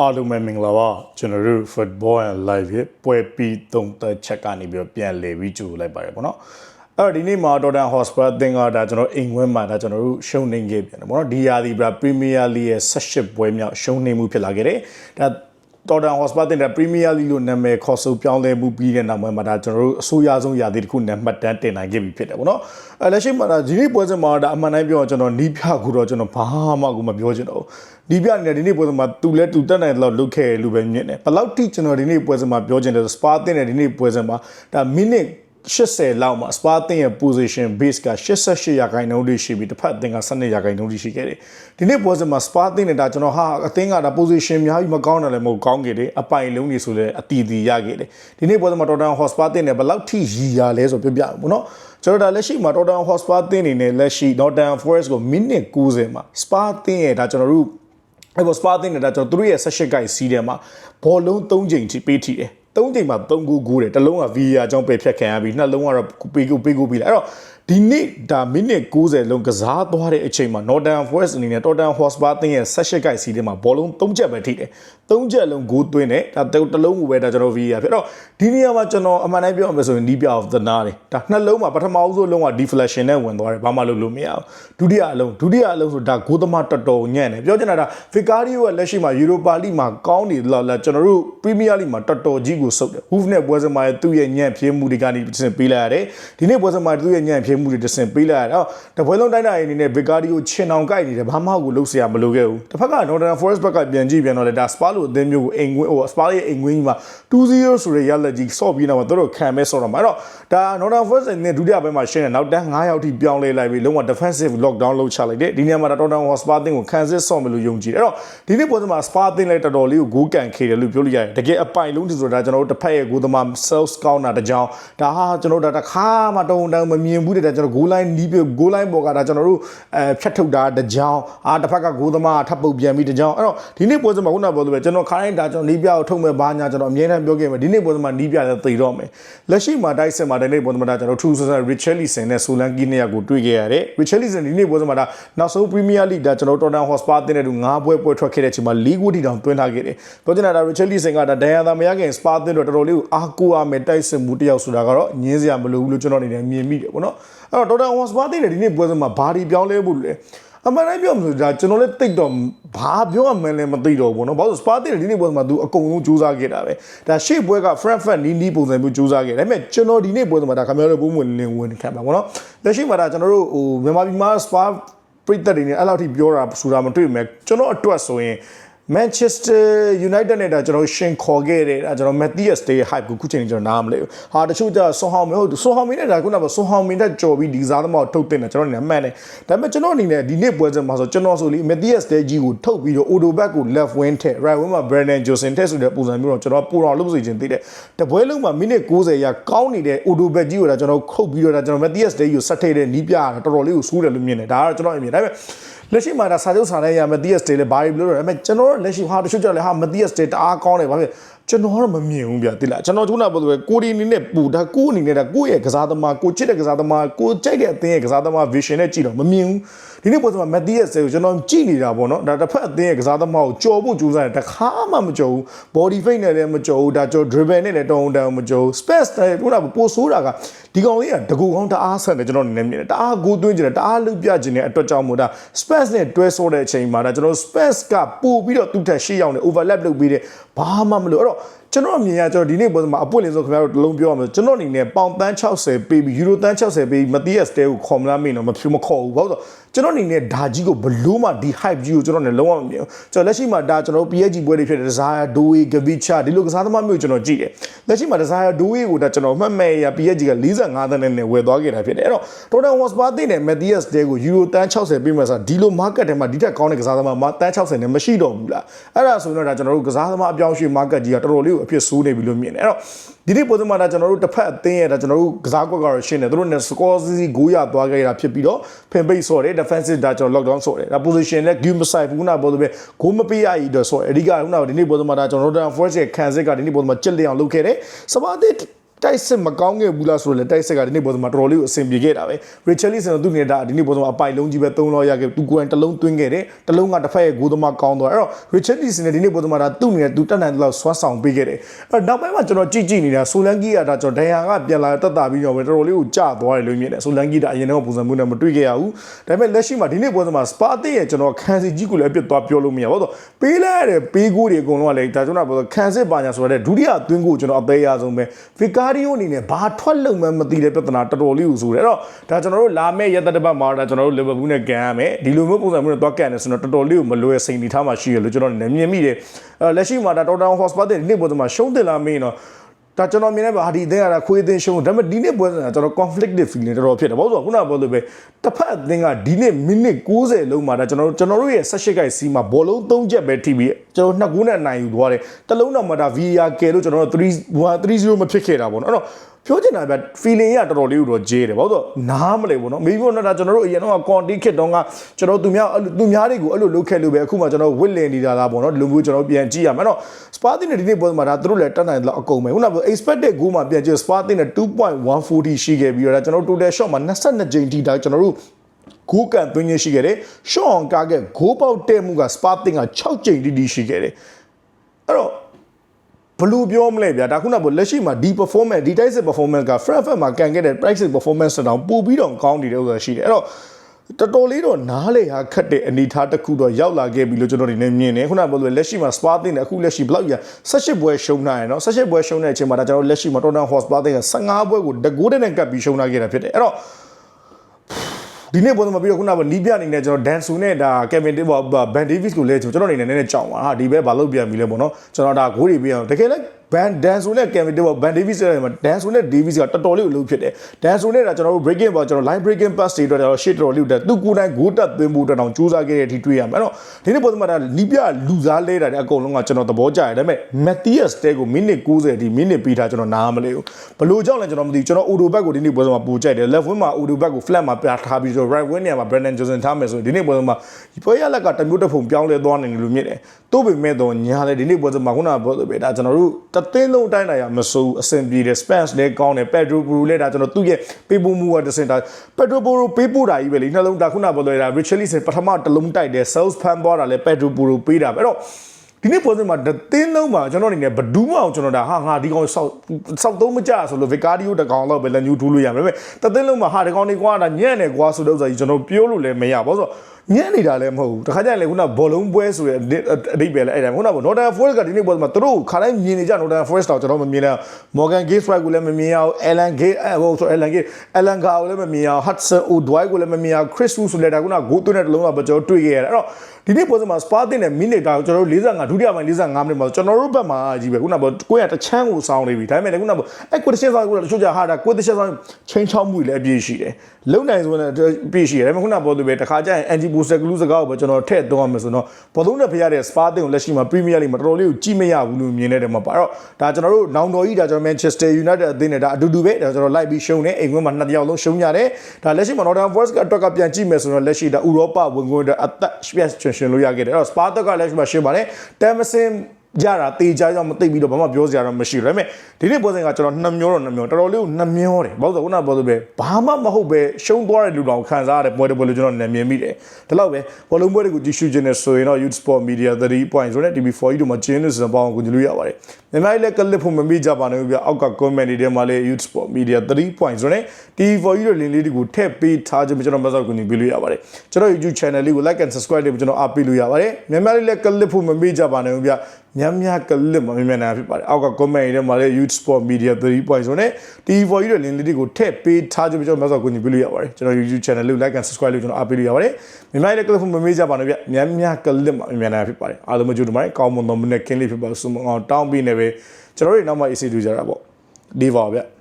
အားလုံးပဲမင်္ဂလာပါကျွန်တော်တို့ football and live ရဲ့ပွဲပြီးသုံးသက်ချက်ကနေပြီးတော့ပြန်လည်ပြီးကြိုလိုက်ပါတယ်ပေါ့နော်အဲ့တော့ဒီနေ့မှာ Tottenham Hotspur အသင်းကဒါကျွန်တော်အိမ်ဝင်းမှာဒါကျွန်တော်တို့ရှုံးနေခဲ့ပြန်တယ်ပေါ့နော်ဒီရာသီပြ Premier League ရဲ့18ပွဲမြောက်ရှုံးနေမှုဖြစ်လာခဲ့တယ်ဒါ တော်တန်ဟော့စပါတင်တဲ့ပရီးမီးယားလိလို့နာမည်ခေါ်ဆိုပြောင်းလဲမှုပြီးတဲ့နောက်မှာဒါကျွန်တော်တို့အဆိုးရဆုံးရာသီတစ်ခုနဲ့မှတ်တမ်းတင်နိုင်ခဲ့ပြီဖြစ်တယ်ပေါ့နော်အဲလက်ရှိမှာဒါဒီနေ့ပွဲစဉ်မှာဒါအမှန်တိုင်းပြောကျွန်တော်နီးပြခုတော့ကျွန်တော်ဘာမှကိုမပြောချင်တော့ဘူးနီးပြနေတဲ့ဒီနေ့ပွဲစဉ်မှာသူလဲသူတက်နိုင်တဲ့လောက်လုတ်ခဲ့လို့ပဲမြင်တယ်ဘယ်လောက်ထိကျွန်တော်ဒီနေ့ပွဲစဉ်မှာပြောချင်တယ်ဆိုစပါတင်တဲ့ဒီနေ့ပွဲစဉ်မှာဒါမိနစ် 80လောက်မှာစပါတင်ရဲ့ position base က88ရာခိုင်နှုန်းတိရှိပြီးတစ်ဖက်အသင်းက12ရာခိုင်နှုန်းတိရှိခဲ့တယ်ဒီနေ့ပွဲစဉ်မှာစပါတင်နဲ့ဒါကျွန်တော်ဟာအသင်းကဒါ position များပြီးမကောင်းတယ်လည်းမဟုတ်ကောင်းခဲ့တယ်အပိုင်လုံးနေဆိုလဲအတီတီရခဲ့တယ်ဒီနေ့ပွဲစဉ်မှာ Tottenham Hotspur တင်နဲ့ဘယ်လောက်ထိရီရလဲဆိုပြပြပေါ့နော်ကျွန်တော်ဒါလက်ရှိမှာ Tottenham Hotspur တင်နေနဲ့လက်ရှိ Nottingham Forest ကိုမိနစ်90မှာ Spa တင်ရဲ့ဒါကျွန်တော်တို့အဲ့ပေါ်စပါတင်နေတာကျွန်တော်သူတို့ရဲ့ဆက်ရှစ်ကိုက်စီးတယ်မှာဘောလုံး၃ချိန်ထိပေးထိတယ် ၃ချိန်မှာ၃ဂိုးဂိုးတယ်တစ်လုံးက VAR အကြောင်းပယ်ဖြတ်ခံရပြီးနှလုံးကတော့ပေးကိုပေးကိုပြီးလိုက်အဲ့တော့ ဒီနေ့ဒါမိနစ်90လုံးကစားသွားတဲ့အချိန်မှာ Northern Forest အနေနဲ့ Tottenham Hotspur အသင်းရဲ့ဆက်ရှစ်ကိုက်စီးတယ်မှာဘောလုံး၃ချက်ပဲထိတယ်၃ချက်လုံးဂိုးသွင်းတယ်ဒါတစ်လုံးကိုပဲဒါကျွန်တော် VAR ဖြစ်တော့ဒီနေရာမှာကျွန်တော်အမှန်တိုင်းပြောရမယ်ဆိုရင် deep of the na တယ်ဒါနှလုံးမှာပထမအဆုံးလုံးက deflection နဲ့ဝင်သွားတယ်ဘာမှလုပ်လို့မရဘူးဒုတိယအလုံးဒုတိယအလုံးဆိုဒါဂိုးသမားတော်တော်ညံ့တယ်ပြောချင်တာဒါ Vicario ကလက်ရှိမှာ Europa League မှာကောင်းနေလောက်လာကျွန်တော်တို့ Premier League မှာတော်တော်ကြီးကိုစုပ်တယ် Hoof နဲ့ပွဲစမှာသူ့ရဲ့ညံ့ဖြေးမှုတွေကနေတစ်ဆင့်ပေးလိုက်ရတယ်ဒီနေ့ပွဲစမှာသူ့ရဲ့ညံ့ဖြေးမှုတွေတဆင်ပေးလိုက်ရတော့တပွဲလုံးတိုင်းတိုင်းအနေနဲ့ဗီကာဒီကိုချင်အောင်ကိုက်နေတယ်ဘာမှကိုလုံးဆရာမလိုခဲ့ဘူးတစ်ဖက်က Northern Forest ဘက်ကပြန်ကြည့်ပြန်တော့လေဒါ Spa လို့အသင်းမျိုးကိုအိမ်ကွင်းဟို Spa ရဲ့အိမ်ကွင်းကြီးမှာ2-0ဆိုတဲ့ရလဒ်ကြီးဆော့ပြီးတော့မှသူတို့ခံမဲဆော့တော့မှာအဲ့တော့ဒါ Northern Forest နဲ့ဒုတိယဘက်မှာရှင်းတယ်နောက်တန်း9ယောက်ထိပြောင်းလဲလိုက်ပြီးလုံးဝ defensive lockdown လုပ်ချလိုက်တယ်ဒီနေရာမှာ Northern Forest Spa အသင်းကိုခံစစ်ဆော့မယ်လို့ယုံကြည်တယ်အဲ့တော့ဒီနေ့ပွဲစဉ်မှာ Spa အသင်းလည်းတော်တော်လေးကိုဂိုးကန်ခေတယ်လို့ပြောလို့ရတယ်တကယ်အပိုင်လုံးဒီဆိုတာကျွန်တော်တို့တစ်ဖက်ရဲ့ဂိုးသမား sales ကောင်းတာတကြောင်ဒါဟာကျွန်တော်တို့ဒါတစ်ခါမှတုံတုံမမြင်ဘူးတဲ့ကျွန်တော်ဂိုးလိုင်းနီးပြဂိုးလိုင်းပေါ်ကဒါကျွန်တော်တို့အဲဖြတ်ထုတ်တာတကြောင်အာတစ်ဖက်ကဂိုးသမားထပ်ပုတ်ပြန်ပြီးတကြောင်အဲ့တော့ဒီနေ့ပွဲစဉ်မှာခုနကပြောလို့ပဲကျွန်တော်ခါတိုင်းဒါကျွန်တော်နီးပြကိုထုတ်မဲ့ဘာညာကျွန်တော်အမြဲတမ်းပြောခဲ့မယ်ဒီနေ့ပွဲစဉ်မှာနီးပြလည်းသိတော့မယ်လက်ရှိမှာတိုက်စစ်မှာဒီနေ့ပွဲစဉ်မှာဒါကျွန်တော်ထူဆဆန် Richarlison နဲ့ Solanke နဲ့ကိုတွေ့ခဲ့ရတယ် Richarlison ဒီနေ့ပွဲစဉ်မှာဒါနောက်ဆုံး Premier League ဒါကျွန်တော် Tottenham Hotspur အသင်းနဲ့တူ၅ပွဲပွဲထွက်ခဲ့တဲ့အချိန်မှာလီဂ်ဝတီတောင်တွင်းထားခဲ့တယ်ပြောချင်တာဒါ Richarlison ကဒါဒန်ယာသာမရခင် Spa အသင်းတော့တော်တော်လေးကိုအားကိုးရမယ်တိုက်စစ်မှုတစ်ယောက်ဆိုတာကတော့ညင်းစရာမလိုဘူးလို့ကျွန်တော်အနေနဲ့မြင်မိတယ်ပေါ့နော်အဲ့တော့ Tottenham Hotspur အသင်းနဲ့ဒီနေ့ပွဲစဉ်မှာဘာဒီပြောင်းလဲဖို့လဲအမှန်တိုင်းပြောမှဆိုဒါကျွန်တော်လည်းတိတ်တော့ဘာပြောရမှန်းလည်းမသိတော့ဘူးเนาะဘာလို့စပါတင်ဒီနေ့ပွဲမှာ तू အကုန်လုံးစူးစမ်းခဲ့တာပဲဒါရှေ့ပွဲက Frankfurt နီးနီးပုံစံမျိုးစူးစမ်းခဲ့ဒါပေမဲ့ကျွန်တော်ဒီနေ့ပွဲမှာဒါခင်ဗျားတို့ပုံမှန်လင်းဝင်ခံပါဘောเนาะလက်ရှိမှာဒါကျွန်တော်တို့ဟိုမြန်မာပြည်မှာစပါပရိသတ်တွေနဲ့အဲ့လောက်ထိပြောတာဆိုတာမတွေ့ဘူးမဲ့ကျွန်တော်အတွက်ဆိုရင် Manchester United နဲ့ဒါကျွန်တော်ရှင်ခေါ်ခဲ့တဲ့ဒါကျွန်တော် Matthias Day hype ကိုခုချိန်ကျွန်တော်နားမလဲဘူး။ဟာတချို့ကျဆွန်ဟောင်မဟုတ်ဆွန်ဟောင်မင်းနဲ့ဒါခုနကဆွန်ဟောင်မင်းတက်ကြော်ပြီးဒီစားသမားကိုထုတ်တင်တယ်ကျွန်တော်အနေနဲ့မှန်တယ်။ဒါပေမဲ့ကျွန်တော်အနေနဲ့ဒီနေ့ပွဲစဉ်မှာဆိုကျွန်တော်ဆိုလီ Matthias Day ကြီးကိုထုတ်ပြီးတော့ Odo back ကို left wing ထက် right wing မှာ Brandon Johnson ထက်ဆိုတဲ့ပုံစံမျိုးတော့ကျွန်တော်ပူတော်လုပ်စီခြင်းသိတယ်။တပွဲလုံးမှာမိနစ်90ရာကောင်းနေတဲ့ Odo back ကြီးကိုဒါကျွန်တော်ခုတ်ပြီးတော့ဒါကျွန်တော် Matthias Day ကိုဆက်ထိတ်တဲ့နီးပြတာတော်တော်လေးကိုစူးတယ်လို့မြင်တယ်။ဒါကတော့ကျွန်တော်အမြင်ဒါပေမဲ့ လက်ရှိမှာဒါစာချုပ်စာနဲ့ရမတီးယက်စတေးလည်းဘာလို့လို့ရမယ်ကျွန်တော်လက်ရှိဟာတချို့ကြလဲဟာမတီးယက်စတေးတအားကောင်းတယ်ဘာဖြစ်ကျွန်တော်ကတော့မမြင်ဘူးဗျာတိလားကျွန်တော်ခုနကပြောလို့ပဲကိုဒီအနေနဲ့ပူဒါကိုအနေနဲ့ဒါကိုယ့်ရဲ့ကစားသမားကိုချစ်တဲ့ကစားသမားကိုကြိုက်တဲ့အသင်းရဲ့ကစားသမား vision နဲ့ကြည့်တော့မမြင်ဘူးဒီနေ့ပေါ်မှာမတီးယက်စတေးကိုကျွန်တော်ကြည့်နေတာပေါ့နော်ဒါတစ်ဖက်အသင်းရဲ့ကစားသမားကိုကြော်ဖို့ကြိုးစားတယ်တခါမှမကြော်ဘူး body fake နဲ့လည်းမကြော်ဘူးဒါကြော် dribble နဲ့လည်းတောင်းတန်းမကြော်ဘူး space နဲ့ခုနကပိုဆိုးတာကဒီကောင်လေးကတကူကောင်းတအားဆက်တယ်ကျွန်တော်အနေနဲ့မြင်တယ်တအားကိုသွင်းကြတယ်တအားလုပြခြင်းတဲ့အတွက်ကြောင့်မို့ဒါ space နဲ့တွဲဆိုးတဲ့အချိန်မှာဒါကျွန်တော် space ကပို့ပြီးတော့သူ့ထက်ရှေ့ရောက်နေ overlap လုပ်ပြီးတယ်ဘာမှမလို့အဲ့တော့ကျွန်တော်အမြင်ကကျွန်တော်ဒီနေ့ပွဲမှာအပွင့်လင်းဆုံးခင်ဗျားတို့တလုံးပြောရမယ်ကျွန်တော်အနေနဲ့ပေါင်တန်း60ပေးပြီးယူရိုတန်း60ပေးမတီးရစတဲကိုခေါ်မလားမင်းတော့မဖြူမခေါ်ဘူးဘာလို့ဆိုကျွန်တော်အနေနဲ့ဒါကြီးကိုဘလို့မှဒီ hype ကြီးကိုကျွန်တော်နဲ့လုံးဝမမြင်ဘူးကျွန်တော်လက်ရှိမှာဒါကျွန်တော် PSG ပွဲတွေဖြစ်တဲ့ Desire Doe Gavicha ဒီလိုကစားသမားမျိုးကျွန်တော်ကြည့်တယ်လက်ရှိမှာ Desire Doe ကိုဒါကျွန်တော်မှတ်မဲ့ရ PSG က45သန်းနဲ့ဝယ်သွားခဲ့တာဖြစ်တယ်အဲ့တော့ Tottenham Hotspur သိတဲ့ Matthias Day ကိုယူရိုတန်း60ပေးမှဆိုဒီလို market ထဲမှာဒီထက်ကောင်းတဲ့ကစားသမားမှာတန်း60နဲ့မရှိတော့ဘူးလားအဲ့ဒါဆိုရင်တော့ဒါကျွန်တော်တို့ကစားသမားအပြောင်းရွှေ့ market ကြီးကတော်တော်လေးကိုအဖြစ်ဆိုးနေပြီလို့မြင်တယ်အဲ့တော့ ဒီနေ့ပုံစံမှာဒါကျွန်တော်တို့တစ်ဖက်အသင်းရဲ့ဒါကျွန်တော်တို့ကစားကွက်ကတော့ရှင်းတယ်သူတို့နဲ့ score စီစီ9ရသွားခဲ့တာဖြစ်ပြီးတော့ဖင်ပိတ်ဆော့တယ် defensive ဒါကျွန်တော် lockdown ဆော့တယ်ဒါ position နဲ့ game မဆိုင်ဘူးခုနပေါ်လို့ပဲဂိုးမပေးရည်တော့ဆော့တယ်အဓိကခုနကဒီနေ့ပုံစံမှာဒါကျွန်တော်တို့ force ရဲ့ခံစစ်ကဒီနေ့ပုံစံမှာကြက်လျအောင်လုပ်ခဲ့တယ်စပါးတဲ့ တိုက်စစ်မကောင်းခဲ့ဘူးလားဆိုတော့လေတိုက်စစ်ကဒီနေ့ပေါ်စမှာတော်တော်လေးကိုအဆင်ပြေခဲ့တာပဲ Richarlison တော့သူ့နေတာဒီနေ့ပေါ်စမှာအပိုင်လုံးကြီးပဲသုံးလို့ရခဲ့သူကိုယ်တိုင်တစ်လုံးသွင်းခဲ့တယ်တစ်လုံးကတစ်ဖက်ရဲ့ဂိုးသမားကောင်းသွားအဲ့တော့ Richarlison နဲ့ဒီနေ့ပေါ်စမှာဒါသူ့နေတဲ့သူတက်နိုင်တဲ့လောက်ဆွမ်းဆောင်ပေးခဲ့တယ်အဲ့တော့နောက်ပိုင်းမှာကျွန်တော်ကြည့်ကြည့်နေတာဆိုလန်ကီကဒါကျွန်တော်ဒန်ယာကပြန်လာတက်တာပြီးတော့ပဲတော်တော်လေးကိုကြာသွားတယ်လို့မြင်တယ်ဆိုလန်ကီဒါအရင်တော့ပုံစံမျိုးနဲ့မတွေ့ခဲ့ရဘူးဒါပေမဲ့လက်ရှိမှာဒီနေ့ပေါ်စမှာစပါတစ်ရဲ့ကျွန်တော်ခန်းစီကြီးကိုလည်းအပြစ်သွားပြောလို့မရဘူးတော့ပေးလိုက်ရတဲ့ပေးကိုတွေအကုန်လုံးကလည်းဒါကျွန်တော်ပြောခန်းစစ်ပါညာဆိုတဲ့ဒုတိယသွင်းကိုကျွန်တော်အသေးအဆုံးပဲဗီကာရီယိုအနေနဲ့ဘာထွက်လုံမှမသိတဲ့ပြဿနာတော်တော်လေးကိုဆိုတယ်အဲ့တော့ဒါကျွန်တော်တို့လာမယ့်ရက်သက်တစ်ပတ်မှာဒါကျွန်တော်တို့လီဗာပူးနဲ့ကန်ရမယ်ဒီလိုမျိုးပုံစံမျိုးနဲ့သွားကန်တယ်ဆိုတော့တော်တော်လေးကိုမလွယ်စိန်တီထားမှရှိရလို့ကျွန်တော်လည်းမြင်မိတယ်အဲလက်ရှိမှာဒါတော်တောင်ဟော့စပါတဲ့ဒီနေ့ပုံစံမှာရှုံးတယ်လားမင်းတော့ ဒါကျွန်တော်မြင်နေပါဟာဒီအသင်းကခွေးအသင်းရှုံးဒါပေမဲ့ဒီနေ့ပွဲစဉ်ကကျွန်တော် conflicted feeling တော်တော်ဖြစ်တယ်ဘာလို့ဆိုတော့ခုနကပြောလို့ပဲတစ်ဖက်အသင်းကဒီနေ့မိနစ်60လုံးမှာဒါကျွန်တော်တို့ကျွန်တော်တို့ရဲ့16ကိုက်စီးမှာဘောလုံး3ချက်ပဲထိပြီးကျွန်တော်နှစ်ကူးနဲ့နိုင်ယူသွားတယ်တလုံးတော့မှဒါ VAR ကယ်လို့ကျွန်တော်တို့3 3-0မဖြစ်ခဲ့တာပေါ့နော်အဲ့တော့ ပြောချင်တာဗျ feeling ရတော်တော်လေးကိုတော့ဂျေးတယ်ဘာလို့ဆိုတော့နားမလဲပေါ့နော်မေဘီကတော့ဒါကျွန်တော်တို့အရင်တော့ conti ခစ်တော့ကကျွန်တော်သူများအဲ့လိုသူများတွေကိုအဲ့လိုလုပ်ခဲ့လို့ပဲအခုမှကျွန်တော်ဝစ်လင်နေတာလားပေါ့နော်ဒီလိုမျိုးကျွန်တော်ပြန်ကြည့်ရမယ်အဲ့တော့ Sparty နဲ့ဒီနေ့ပွဲမှာဒါသူတို့လည်းတက်နိုင်တယ်လို့အကုန်ပဲခုနက expected goal မှာပြန်ကြည့် Sparty နဲ့2.140ရှိခဲ့ပြီးတော့ဒါကျွန်တော်တို့ total shot မှာ22ကြိမ်ထိဒါကျွန်တော်တို့ဂိုးကန်သွင်းရရှိခဲ့တယ်။ Sean ကားကဂိုးပေါက်တဲ့မှုက Sparting က6ကြိမ်တိတိရှိခဲ့တယ်။အဲ့တော့ ဘယ်လူပြောမလဲဗျာဒါခုနကလက်ရှိမှာဒီ performance ဒီ type performance က Frankfurt မှာကန်ခဲ့တဲ့ practice performance တောင်ပို့ပြီးတော့ကောင်းနေတဲ့ဥစ္စာရှိတယ်အဲ့တော့တော်တော်လေးတော့နားလေဟာခတ်တဲ့အနေထားတစ်ခုတော့ရောက်လာခဲ့ပြီလို့ကျွန်တော်ဒီနေ့မြင်တယ်ခုနကပြောလို့လက်ရှိမှာ Spa တင်တယ်အခုလက်ရှိဘလောက်ကြီး18ပွဲရှုံးနိုင်ရယ်နော်18ပွဲရှုံးတဲ့အချိန်မှာဒါကျွန်တော်လက်ရှိမှာ Tottenham Hotspur တင်က15ပွဲကိုတကူတဲ့နဲ့ကပ်ပြီးရှုံးလာခဲ့တာဖြစ်တယ်အဲ့တော့ ဒီနေ့ပုံစံမှာပြီးတော့ခုနကနီးပြအနေနဲ့ကျွန်တော်ဒန်ဆူနဲ့ဒါကယ်ဗင်တေးဘောဘန်ဒေးဗစ်ကိုလဲကျွန်တော်အနေနဲ့နည်းနည်းကြောက်ပါဟာဒီဘက်ဘာလုပ်ပြန်ပြီလဲပေါ့နော်ကျွန်တော်ဒါဂိုးတွေပြအောင်တကယ်လဲ ဘန်ဒန်ဆူနဲ့ကယ်ဗင်တေးဘောဘန်ဒေးဗစ်ရဲ့မှာဒန်ဆူနဲ့ဒေးဗစ်ကတော်တော်လေးကိုလှုပ်ဖြစ်တယ်ဒန်ဆူနဲ့ဒါကျွန်တော်တို့ breaking ပေါ့ကျွန်တော် line breaking pass တွေတော့ကျွန်တော်ရှေ့တော်လေးတက်သူကိုယ်တိုင်ဂိုးတက်သွင်းဖို့တောင်ကြိုးစားခဲ့တဲ့အထိတွေ့ရမှာအဲ့တော့ဒီနေ့ပုံစံမှာဒါနီးပြလူစားလဲတာတဲ့အကုန်လုံးကကျွန်တော်သဘောကျတယ်ဒါပေမဲ့ Matthias တဲကိုမိနစ်90ဒီမိနစ်ပြီးထားကျွန်တော်နားမလဲဘူးဘလို့ကြောင့်လဲကျွန်တော်မသိကျွန်တော် Odo back ကိုဒီနေ့ပုံစံမှာပူကြိုက်တယ် left wing မှာ Odo back ကို flat မှာပြထားပြီးတော့ right wing နေရာမှာ Brandon Johnson ထားမယ်ဆိုရင်ဒီနေ့ပုံစံမှာပွဲရလက်ကတမျိုးတစ်ဖုံပြောင်းလဲသွားနိုင်တယ်လို့မြင်တယ်တိုးပေမဲ့တော့ညာလေဒီနေ့ပုံစံမှာခုနကပြောလို့ပဲဒါကျွန်တော်တို့တသိန်းလုံးအတိုင်းနိုင်ရမစိုးအဆင်ပြေတယ် Spence လည်းကောင်းတယ် Pedro Porro လည်းဒါကျွန်တော်သူ့ရဲ့ပေးပို့မှုကတစ်စင်ဒါ Pedro Porro ပေးပို့တာကြီးပဲလေနှလုံးဒါခုနပြောလို့ရတာ Richarlison ပထမတစ်လုံးတိုက်တယ် South Fan သွားတာလည်း Pedro Porro ပေးတာပဲအဲ့တော့ ဒီနေ့ပွဲစဉ်မှာတသိန်းလုံးမှာကျွန်တော်အနေနဲ့ဘဒူးမအောင်ကျွန်တော်ဒါဟာငါဒီကောင်စောက်စောက်သုံးမကြဆိုလို့ Vicario တကောင်တော့ပဲလက်ညှိုးထိုးလို့ရမယ်ဒါပေမဲ့တသိန်းလုံးမှာဟာဒီကောင်နေကွာဒါညံ့နေကွာဆိုတော့ဆိုကျွန်တော်ပြောလို့လည်းမရပါဘူးဆိုတော့ညံ့နေတာလည်းမဟုတ်ဘူးတခါကျရင်လေခုနဘောလုံးပွဲဆိုတဲ့အဓိပ္ပာယ်လည်းအဲ့ဒါခုနက Northern Forest ကဒီနေ့ပွဲမှာသူတို့ခါတိုင်းမြင်နေကြ Northern Forest တော့ကျွန်တော်မမြင်တော့ Morgan Gateswright ကိုလည်းမမြင်ရအောင် Alan Gate ဟိုဆို Alan Gate Alan Gar ကိုလည်းမမြင်ရအောင် Hudson Odoi ကိုလည်းမမြင်ရအောင် Chris Wu ဆိုလည်းဒါခုနဂိုးသွင်းတဲ့တလုံးတော့ကျွန်တော်တွေ့ခဲ့ရတယ်အဲ့တော့ ဒီနေ့ပွဲစဉ်မှာ Spa တင်တဲ့ minute တာကျွန်တော်တို့45ဒုတိယပိုင်း45မိနစ်မှာကျွန်တော်တို့ဘက်မှာကြီးပဲခုနကကိုယ်ကတချမ်းကိုစောင်းနေပြီဒါပေမဲ့လည်းခုနကအဲ့ကိုတချမ်းစောင်းကိုတချို့ကြဟာတာကိုတချမ်းစောင်းချင်းချောင်းမှုလည်းအပြည့်ရှိတယ်လုံနိုင်ဆိုရင်ပြည့်ရှိတယ်ဒါပေမဲ့ခုနကပြောလို့ပဲတခါကျရင် anti booster glue စကားကိုပဲကျွန်တော်ထည့်သွင်းရမယ်ဆိုတော့ဘောလုံးနဲ့ဖရတဲ့ Spa တင်ကိုလက်ရှိမှာ Premier League မှာတော်တော်လေးကိုကြည့်မရဘူးလို့မြင်နေတယ်မှာပါတော့ဒါကျွန်တော်တို့နောင်တော်ကြီးဒါကျွန်တော် Manchester United အသင်းနဲ့ဒါအတူတူပဲဒါကျွန်တော်လိုက်ပြီးရှုံးနေအိမ်ကွင်းမှာနှစ်တယောက်လုံးရှုံးကြတယ်ဒါလက်ရှိမှာ Northern Forest ကအတွက်ကပြန်ကြည့်မယ်ဆိုတော့လက်ရှိဒါဥရောပဝင်ခွင့်အတွက်အသက်ပြည့်ချွန်ရှင်လို့ရခဲ့တယ်အဲ့တော့ Spa တက်ကလည်းရှိမှရှင်းပါတယ်တမ်မစင် ကြတာတေချာကြောင့်မသိပြီးတော့ဘာမှပြောစရာတော့မရှိဘူးဒါပေမဲ့ဒီနေ့ပွဲစဉ်ကကျွန်တော်နှမျောတော့နှမျောတော်တော်လေးကိုနှမျောတယ်ဘာလို့ဆိုခုနကပြောလို့ပဲဘာမှမဟုတ်ပဲရှုံးသွားတဲ့လူတော်ခံစားရတဲ့ပွဲတစ်ပွဲလို့ကျွန်တော်နာမည်မိတယ်ဒါတော့ပဲဘောလုံးပွဲတွေကိုကြည့်ရှုခြင်းနဲ့ဆိုရင်တော့ Youth Sport Media 3 point ဆိုတဲ့ TV4 ကြီးတို့မှာကျင်းနေစံပေါင်းကိုကြည့်လို့ရပါတယ်မြန်မာပြည်လည်းကလစ်ဖို့မမိကြပါနဲ့ဗျအောက်က comment တွေထဲမှာလည်း Youth Sport Media 3 point ဆိုတဲ့ TV4 ကြီးတို့လင်းလေးတွေကိုထည့်ပေးထားခြင်းကျွန်တော်မဆောက်ကိုကြည့်လို့ရပါတယ်ကျွန်တော် YouTube channel လေးကို like and subscribe လေးကျွန်တော်အားပေးလို့ရပါတယ်မြန်မာပြည်လည်းကလစ်ဖို့မမိကြပါနဲ့ဗျ များများကလစ်မမြင်နိုင်ဖြစ်ပါတယ်အောက်က comment တွေထဲမှာလည်း Youth Sport Media 3 point ဆိုတဲ့ TV4 ကြီးတို့လင်းလေးတွေကိုထည့်ပေးထားခြင်းကျွန်တော်မဆောက်ကိုကြည့်လို့ရပါတယ်ကျွန်တော် YouTube channel လေးကို like and subscribe လေးကျွန်တော်အားပေးလို့ရပါတယ်မြန်မာပြည်လည်းကလစ်ဖို့မမိကြပါနဲ့ဗျများများကလစ်မမြင်နိုင်ဖြစ်ပါတယ်အားလုံးကြိုးတမိုင်းကောင်းမွန်သောမနေ့ကင်းလေးဖြစ်ပါဆုမအောင်တောင်းပြီးနေပဲကျွန်တော်တို့နောက်မှ AC တူကြတာပေါ့ဒီပါဗျ